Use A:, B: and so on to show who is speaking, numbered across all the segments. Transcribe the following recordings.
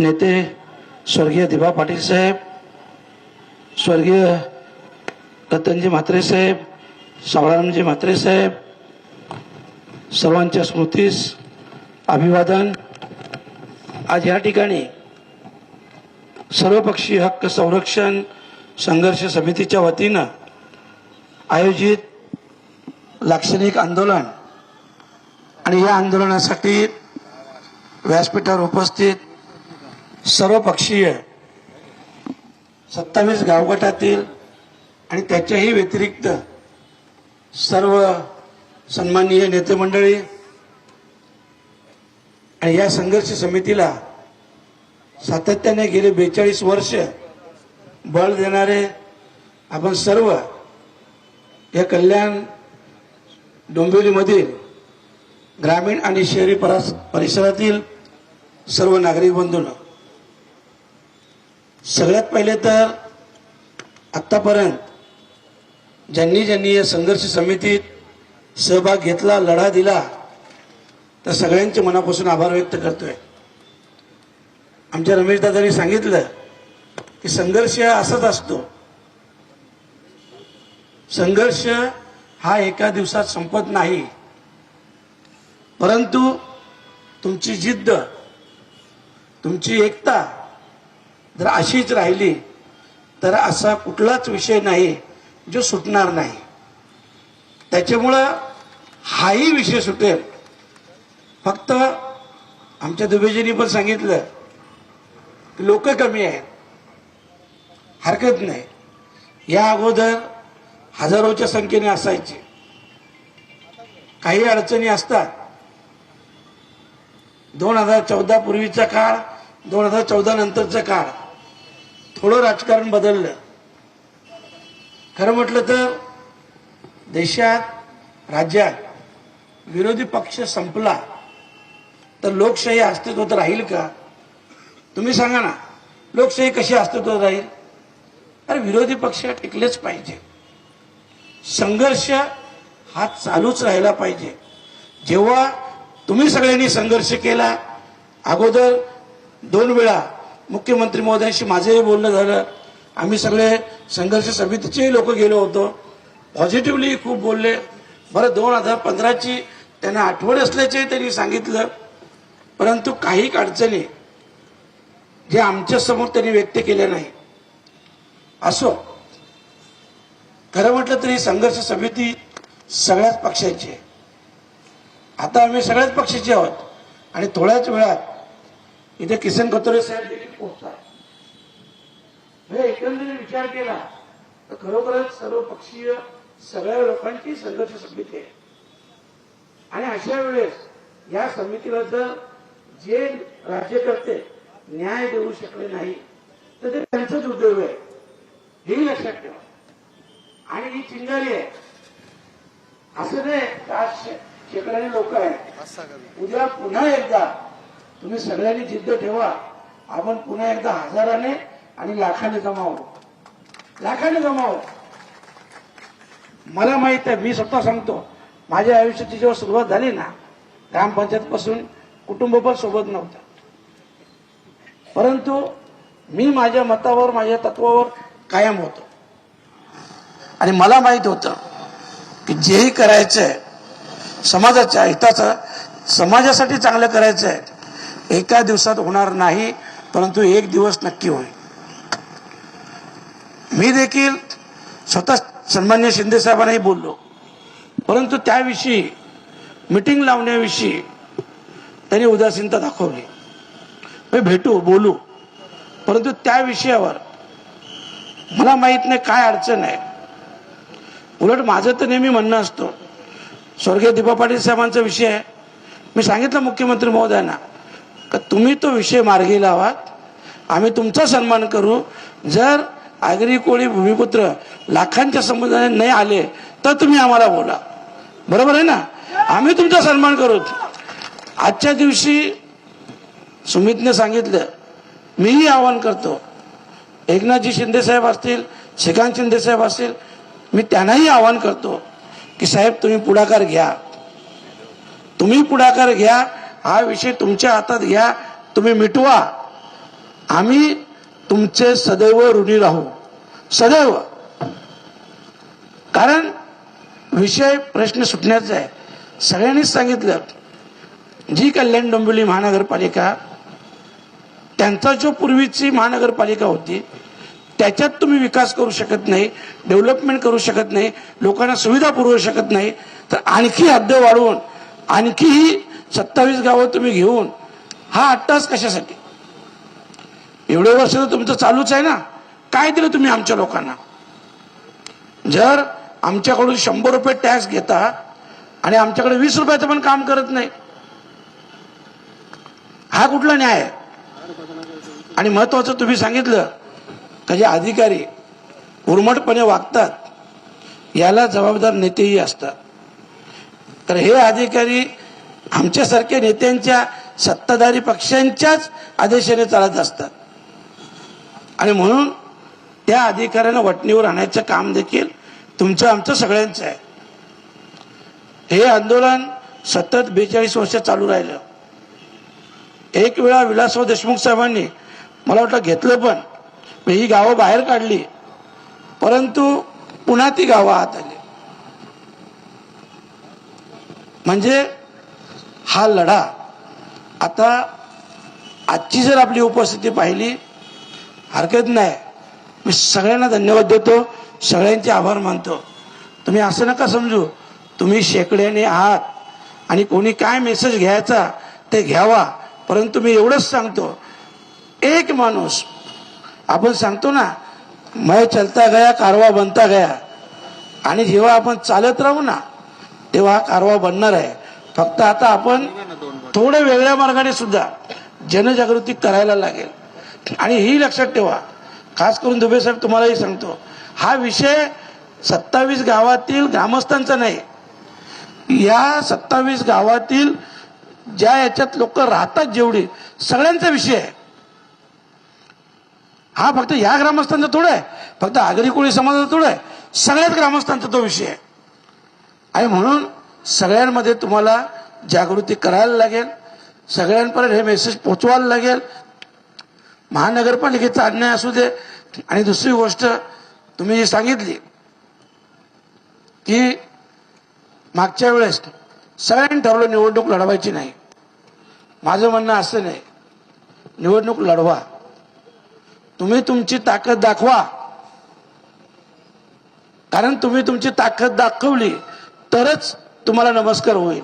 A: नेते स्वर्गीय दिभा पाटील साहेब स्वर्गीय रतनजी म्हात्रे साहेब सावळारामजी म्हात्रे साहेब सर्वांच्या स्मृतीस अभिवादन. आज या ठिकाणी सर्वपक्षीय हक्क संरक्षण संघर्ष समितीच्या वतीनं आयोजित लाक्षणिक आंदोलन आणि या आंदोलनासाठी व्यासपीठावर उपस्थित सर्वपक्षीय सत्तावीस गावगटातील आणि त्याच्याही व्यतिरिक्त सर्व सन्माननीय नेतेमंडळी आणि या संघर्ष समितीला सातत्याने गेले बेचाळीस वर्ष बळ देणारे आपण सर्व या कल्याण डोंबिवलीमधील ग्रामीण आणि शहरी परिसरातील सर्व नागरिक बंधून सगळ्यात पहिले तर आत्तापर्यंत ज्यांनी ज्यांनी या संघर्ष समितीत सहभाग घेतला लढा दिला तर सगळ्यांचे मनापासून आभार व्यक्त करतोय. आमच्या रमेशदादांनी सांगितलं की संघर्ष असाच असतो. संघर्ष हा एका दिवसात संपत नाही. परंतु तुमची जिद्द तुमची एकता जर अशीच राहिली तर असा कुठलाच विषय नाही जो सुटणार नाही. त्याच्यामुळं हाही विषय सुटेल. फक्त आमच्या दुबेजींनी पण सांगितलं की लोक कमी आहेत हरकत नाही. या अगोदर हजारोच्या संख्येने असायचे. काही अडचणी असतात. दोन हजार चौदा पूर्वीचा काळ दोन हजार चौदा नंतरचा काळ. थोडं राजकारण बदललं. खरं म्हटलं तर देशात राज्यात विरोधी पक्ष संपला तर लोकशाही अस्तित्वात राहील का? तुम्ही सांगा ना लोकशाही कशी अस्तित्वात राहील? अरे विरोधी पक्ष टिकलेच पाहिजे. संघर्ष हा चालूच राहिला पाहिजे. जेव्हा तुम्ही सगळ्यांनी संघर्ष केला अगोदर दोन वेळा मुख्यमंत्री महोदयांशी माझंही बोलणं झालं. आम्ही सगळे संघर्ष समितीचेही लोक गेलो होतो. पॉझिटिव्हली खूप बोलले. बरं दोन हजार पंधराची त्यांना आठवण असल्याचे त्यांनी सांगितलं. परंतु काही अडचणी जे आमच्यासमोर त्यांनी व्यक्त केल्या नाही. असो खरं म्हटलं तरी संघर्ष समिती सगळ्याच पक्षाची आहे. आता आम्ही सगळ्याच पक्षाचे आहोत. आणि थोड्याच वेळात इथे किसन कतोरे साहेब. देखील पोहोचतात म्हणजे एकंदरीत विचार केला तर खरोखरच सर्व पक्षीय सगळ्या लोकांची संघर्ष समिती आहे. आणि अशा वेळेस या समितीला जर जे राज्यकर्ते न्याय देऊ शकले नाही तर ते त्यांचंच उद्योग आहे. हेही लक्षात ठेवा. आणि ही चिंगारी आहे. असं नाही का आज शेकड्याने लोक आहेत. उद्या पुन्हा एकदा तुम्ही सगळ्यांनी जिद्द ठेवा. आपण पुन्हा एकदा हजाराने आणि लाखाने जमावू. लाखाने जमावं. मला माहीत आहे मी स्वतः सांगतो. माझ्या आयुष्याची जेव्हा सुरुवात झाली ना ग्रामपंचायत पासून कुटुंब पण सोबत नव्हतं. परंतु मी माझ्या मतावर माझ्या तत्वावर कायम होतो. आणि मला माहीत होतं की जेही करायचंय समाजाच्या हिताचं समाजासाठी चांगलं करायचं आहे एका दिवसात होणार नाही परंतु एक दिवस नक्की होईल. मी देखील स्वतः सन्मान्य शिंदे साहेबांनाही बोललो. परंतु त्याविषयी मिटिंग लावण्याविषयी त्यांनी उदासीनता दाखवली. मी भेटू बोलू. परंतु त्या विषयावर मला माहीत नाही काय अडचण आहे. उलट माझं तर नेहमी म्हणणं असतं स्वर्गीय दीपा पाटील साहेबांचा विषय आहे. मी सांगितलं मुख्यमंत्री महोदयांना का तुम्ही तो विषय मार्गी लावात? आम्ही तुमचा सन्मान करू. जर आगरी कोळी भूमिपुत्र लाखांच्या संबंधाने नाही आले तर तुम्ही आम्हाला बोला. बरोबर आहे ना? आम्ही तुमचा सन्मान करू. आजच्या दिवशी सुमितने सांगितलं मीही आवाहन करतो. एकनाथजी शिंदे साहेब असतील श्रीकांत शिंदे साहेब असतील मी त्यांनाही आवाहन करतो की साहेब तुम्ही पुढाकार घ्या. तुम्ही पुढाकार घ्या हा विषय तुमच्या हातात घ्या तुम्ही मिटवा. आम्ही तुमचे सदैव ऋणी राहू. सदैव. कारण विषय प्रश्न सुटण्याचा आहे. सगळ्यांनीच सांगितलं जी कल्याण डोंबिवली महानगरपालिका त्यांचा जो पूर्वीची महानगरपालिका होती त्याच्यात तुम्ही विकास करू शकत नाही डेव्हलपमेंट करू शकत नाही लोकांना सुविधा पुरवू शकत नाही तर आणखी हद्द वाढवून आणखीही सत्तावीस गावं तुम्ही घेऊन हा अट्टास कशासाठी? एवढे वर्ष तर तुमचं चालूच आहे ना. काय दिलं तुम्ही आमच्या लोकांना? जर आमच्याकडून शंभर रुपये टॅक्स घेता आणि आमच्याकडे वीस रुपयाचं पण काम करत नाही. हा कुठला न्याय? आहे आणि महत्वाचं तुम्ही सांगितलं का जे अधिकारी उर्मटपणे वागतात याला जबाबदार नेतेही असतात. तर हे अधिकारी आमच्यासारख्या नेत्यांच्या सत्ताधारी पक्षांच्याच आदेशाने चालत असतात. आणि म्हणून त्या अधिकाऱ्यानं वटणीवर आणायचं काम देखील तुमचं आमचं सगळ्यांचं आहे. हे आंदोलन सतत बेचाळीस वर्ष चालू राहिलं. एक वेळा विलासराव देशमुख साहेबांनी मला वाटलं घेतलं पण. पण ही गावं बाहेर काढली. परंतु पुन्हा ती गावं आत आली. म्हणजे हा लढा. आता आजची जर आपली उपस्थिती पाहिली हरकत नाही. मी सगळ्यांना धन्यवाद देतो सगळ्यांचे आभार मानतो. तुम्ही असं नका समजू तुम्ही शेकड्याने आहात. आणि कोणी काय मेसेज घ्यायचा ते घ्यावा परंतु मी एवढंच सांगतो. एक माणूस आपण सांगतो ना मय चलता गया कारवा बनता गया. आणि जेव्हा आपण चालत राहू ना तेव्हा हा कारवा बनणार आहे. फक्त आता आपण थोड्या वेगळ्या मार्गाने सुद्धा जनजागृती करायला लागेल. आणि ही लक्षात ठेवा खास करून दुबे साहेब तुम्हालाही सांगतो हा विषय सत्तावीस गावातील ग्रामस्थांचा नाही. या सत्तावीस गावातील ज्या याच्यात लोक राहतात जेवढी सगळ्यांचा विषय आहे. हा फक्त या ग्रामस्थांचा थोडं आहे फक्त आगरी कोळी समाजाचा थोडं आहे सगळ्याच ग्रामस्थांचा तो विषय आहे. आणि म्हणून सगळ्यांमध्ये तुम्हाला जागृती करायला लागेल. सगळ्यांपर्यंत हे मेसेज पोचवायला लागेल. महानगरपालिकेचा अन्याय असू दे. आणि दुसरी गोष्ट तुम्ही जी सांगितली की मागच्या वेळेस सगळ्यांनी ठरवलं निवडणूक लढवायची नाही. माझं म्हणणं असं नाही. निवडणूक लढवा. तुम्ही तुमची ताकद दाखवा. कारण तुम्ही तुमची ताकद दाखवली तरच तुम्हाला नमस्कार होईल.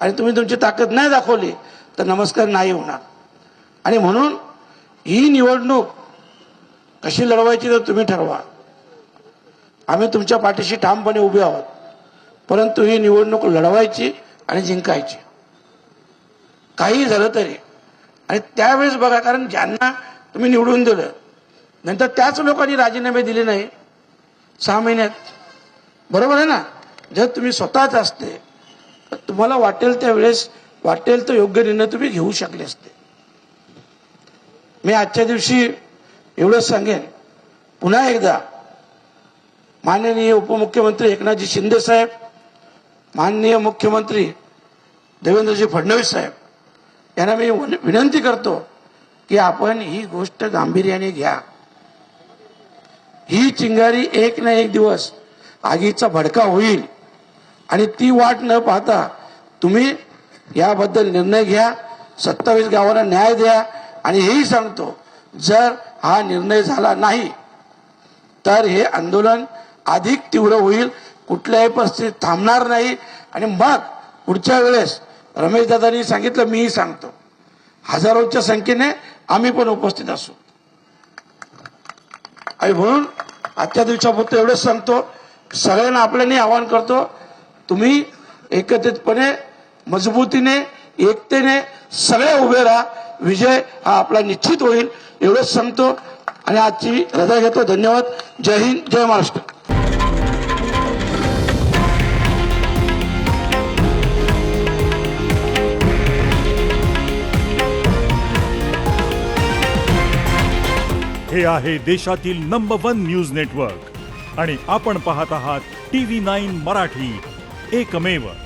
A: आणि तुम्ही तुमची ताकद नाही दाखवली तर नमस्कार नाही होणार. आणि म्हणून ही निवडणूक कशी लढवायची तर तुम्ही ठरवा. आम्ही तुमच्या पाठीशी ठामपणे उभे आहोत परंतु ही निवडणूक लढवायची आणि जिंकायची. काही झालं तरी आणि त्यावेळेस बघा कारण ज्यांना तुम्ही निवडून दिलं नंतर त्याच लोकांनी राजीनामे दिले नाही. सहा महिन्यात. बरोबर आहे ना? जर तुम्ही स्वतःच असते तर तुम्हाला वाटेल त्यावेळेस वाटेल तर योग्य निर्णय तुम्ही घेऊ शकले असते. मी आजच्या दिवशी एवढंच सांगेन. पुन्हा एकदा माननीय उपमुख्यमंत्री एकनाथजी शिंदे साहेब माननीय मुख्यमंत्री देवेंद्रजी फडणवीस साहेब यांना मी विनंती करतो की आपण ही गोष्ट गांभीर्याने घ्या. ही चिंगारी एक ना एक दिवस आगीचा भडका होईल. आणि ती वाट न पाहता तुम्ही याबद्दल निर्णय घ्या सत्तावीस गावांना न्याय द्या आणि हेही सांगतो जर हा निर्णय झाला नाही तर हे आंदोलन अधिक तीव्र होईल कुठल्याही परिस्थितीत थांबणार नाही. आणि मग पुढच्या वेळेस रमेश दादांनी सांगितलं मीही सांगतो. हजारोच्या संख्येने आम्ही पण उपस्थित असू. आणि म्हणून आजच्या दिवसापुरतं एवढंच सांगतो. सगळ्यांना आपल्याने आवाहन करतो तुम्ही एकत्रितपणे मजबूतीने एकतेने सगळे उभे राहा. विजय हा आपला निश्चित होईल. एवढंच सांगतो आणि आजची रजा घेतो. धन्यवाद. जय हिंद जय महाराष्ट्र.
B: हे आहे देशातील नंबर वन न्यूज नेटवर्क आणि आपण पाहत आहात टी व्ही नाईन मराठी. एकमेव